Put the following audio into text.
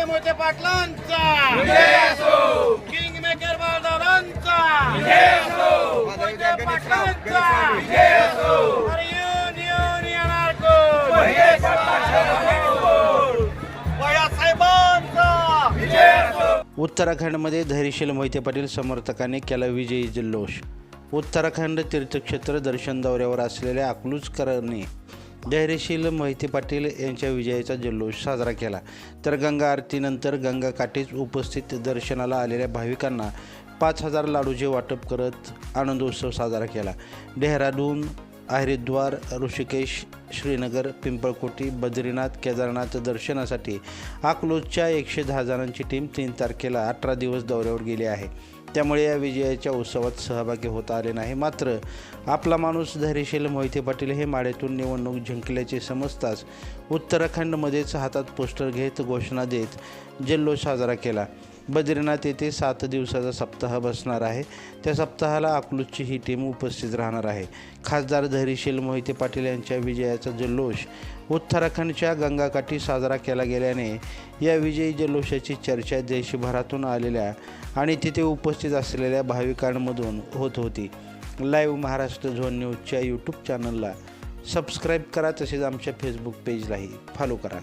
विजय मोहिते पाटलांचा. King maker बाळदादांचा मोहिते पाटलांचा. अरे येऊन येणार कोण? साहेबांचा उत्तराखंडमध्ये धैर्यशील मोहिते पाटील समर्थकांनी केला विजयी जल्लोष. उत्तराखंड तीर्थक्षेत्र दर्शन दौऱ्यावर असलेल्या अकलूजकरांनी धैर्यशील मोहिते पाटील यांच्या विजयाचा जल्लोष साजरा केला. तर गंगा आरतीनंतर गंगाकाठीच उपस्थित दर्शनाला आलेल्या भाविकांना पाच हजार लाडूचे वाटप करत आनंदोत्सव साजरा केला. डेहराडून हरिद्वार ऋषिकेश श्रीनगर पिंपळकोटी बद्रीनाथ केदारनाथ दर्शनासाठी अकलोजच्या एकशे दहा जणांची टीम तीन तारखेला अठरा दिवस दौऱ्यावर गेली आहे. त्यामुळे या विजयाच्या उत्सवात सहभागी होता आले नाही. मात्र आपला माणूस धैर्यशील मोहिते पाटील हे माळेतून निवडणूक जिंकल्याचे समजताच उत्तराखंडमध्येच हातात पोस्टर घेत घोषणा देत जल्लोष साजरा केला. बद्रीनाथ येथे सात दिवसाचा सप्ताह बसणार आहे. त्या सप्ताहाला अकलूजची ही टीम उपस्थित राहणार आहे. खासदार धैर्यशील मोहिते पाटील यांच्या विजयाचा जल्लोष उत्तराखंडच्या गंगाकाठी साजरा केला गेल्याने या विजयी जल्लोषाची चर्चा देशभरातून आलेल्या आणि तिथे उपस्थित असलेल्या भाविकांमधून होत होती. लाईव्ह महाराष्ट्र झोन न्यूजच्या यूट्यूब चॅनलला सबस्क्राईब करा तसेच आमच्या फेसबुक पेजलाही फॉलो करा.